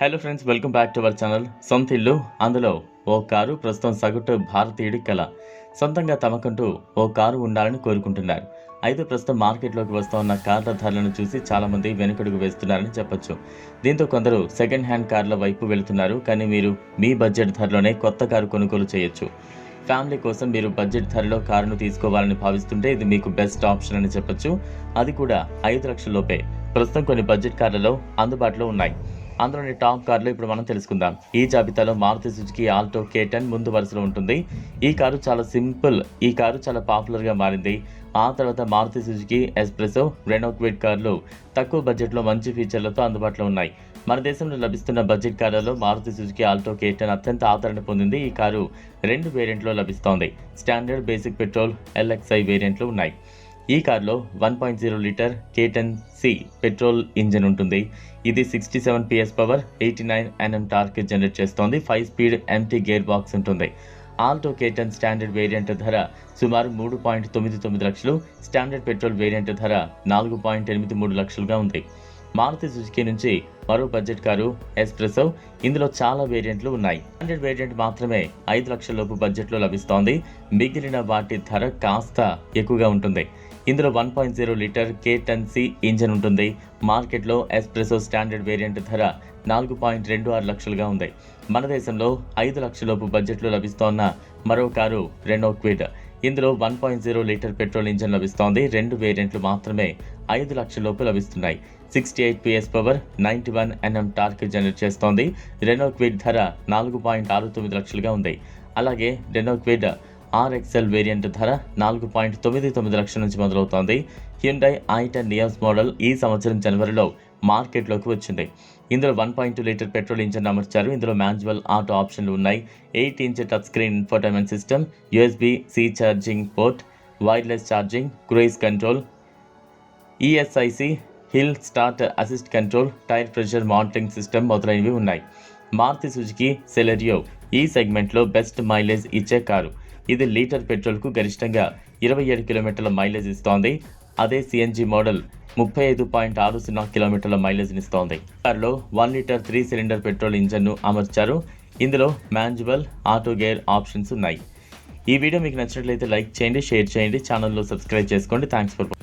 Hello friends welcome back to our channel సొంత ఇల్లు అందులో ఓ కారు ప్రస్తుతం సగటు భారతీయుడి కళ సొంతంగా తమకంటూ ఓ కారు ఉండాలని కోరుకుంటున్నారు. అయితే ప్రస్తుతం మార్కెట్లోకి వస్తూ ఉన్న కార్ల ధరలను చూసి చాలామంది వెనుకడుగు వేస్తున్నారని చెప్పొచ్చు. దీంతో కొందరు సెకండ్ హ్యాండ్ కార్ల వైపు వెళుతున్నారు. కానీ మీరు మీ బడ్జెట్ ధరలోనే కొత్త కారు కొనుగోలు చేయొచ్చు. ఫ్యామిలీ కోసం మీరు బడ్జెట్ ధరలో కారును తీసుకోవాలని భావిస్తుంటే ఇది మీకు బెస్ట్ ఆప్షన్ అని చెప్పొచ్చు. అది కూడా ఐదు లక్షల లోపే. ప్రస్తుతం కొన్ని బడ్జెట్ కార్లలో అందుబాటులో ఉన్నాయి. అందులోని టాప్ కార్లు ఇప్పుడు మనం తెలుసుకుందాం. ఈ జాబితాలో Maruti Suzuki Alto K ten ముందు వరుసలో ఉంటుంది. ఈ కారు చాలా సింపుల్ ఈ కారు చాలా పాపులర్గా మారింది. ఆ తర్వాత Maruti Suzuki Spresso Renault Kwid కార్లు తక్కువ బడ్జెట్లో మంచి ఫీచర్లతో అందుబాటులో ఉన్నాయి. మన దేశంలో లభిస్తున్న బడ్జెట్ కార్లలో Maruti Suzuki Alto K ten అత్యంత ఆదరణ పొందింది. ఈ కారు రెండు వేరియంట్లో లభిస్తోంది. స్టాండర్డ్ బేసిక్ పెట్రోల్ ఎల్ఎక్స్ఐ వేరియంట్లు ఉన్నాయి. ఈ కార్లో one point zero litre K ten C petrol engine ఉంటుంది. ఇది sixty seven P S power eighty nine N M torque generate చేస్తోంది. Five speed M T gear box ఉంటుంది. Alto K ten standard variant ధర సుమారు మూడు point తొమ్మిది తొమ్మిది లక్షలు. స్టాండర్డ్ పెట్రోల్ వేరియంట్ ధర నాలుగు పాయింట్ ఎనిమిది మూడు లక్షలుగా ఉంది. మారుతి సుజుకి నుంచి మరో బడ్జెట్ కారు ఎస్ప్రెసో ఇందులో చాలా వేరియంట్లు ఉన్నాయి. స్టాండర్డ్ వేరియంట్ మాత్రమే ఐదు లక్షల లోపు బడ్జెట్లో లభిస్తోంది. మిగిలిన వాటి ధర కాస్త ఎక్కువగా ఉంటుంది. ఇందులో one point zero litre K ten C engine ఉంటుంది. మార్కెట్లో ఎస్ప్రెసో స్టాండర్డ్ వేరియంట్ ధర నాలుగు పాయింట్ రెండు ఆరు లక్షలుగా ఉంది. మన దేశంలో ఐదు లక్షలలోపు బడ్జెట్లో లభిస్తోన్న మరో కారు రెనో క్విడ్ ఇందులో one point zero litre petrol engine లభిస్తోంది. రెండు వేరియంట్లు మాత్రమే ఐదు లక్షలలోపు లభిస్తున్నాయి. Sixty eight PS power ninety one NM torque generate చేస్తోంది. రెనో క్విడ్ ధర నాలుగు పాయింట్ ఆరు తొమ్మిది లక్షలుగా ఉంది. అలాగే రెనో క్విడ్ ఆర్ఎక్సెల్ వేరియంట్ ధర నాలుగు పాయింట్ తొమ్మిది తొమ్మిది లక్షల నుంచి మొదలవుతోంది. Hyundai i ten Nios model ఈ సంవత్సరం జనవరిలో మార్కెట్లోకి వచ్చింది. ఇందులో one point two litre petrol engine అమర్చారు. ఇందులో మాన్యువల్ ఆటో ఆప్షన్లు ఉన్నాయి. Eight inch touch screen infotainment system U S B C charging port wireless charging cruise control E S I C hill start assist control tyre pressure monitoring system మొదలైనవి ఉన్నాయి. Maruti Suzuki Celerio ఈ సెగ్మెంట్లో best mileage ఇచ్చే car. ఇది litre పెట్రోల్కు గరిష్టంగా ఇరవై ఏడు కిలోమీటర్ల మైలేజ్ ఇస్తోంది. అదే సిఎన్జి మోడల్ ముప్పై ఐదు పాయింట్ ఆరు సున్నా కిలోమీటర్ల మైలేజ్ని ఇస్తోంది. కారులో one litre three cylinder petrol ఇంజన్ను అమర్చారు. ఇందులో మాన్యువల్ ఆటో గేర్ ఆప్షన్స్ ఉన్నాయి. ఈ వీడియో మీకు నచ్చినట్లయితే లైక్ చేయండి షేర్ చేయండి ఛానల్లో సబ్స్క్రైబ్ చేసుకోండి. Thanks for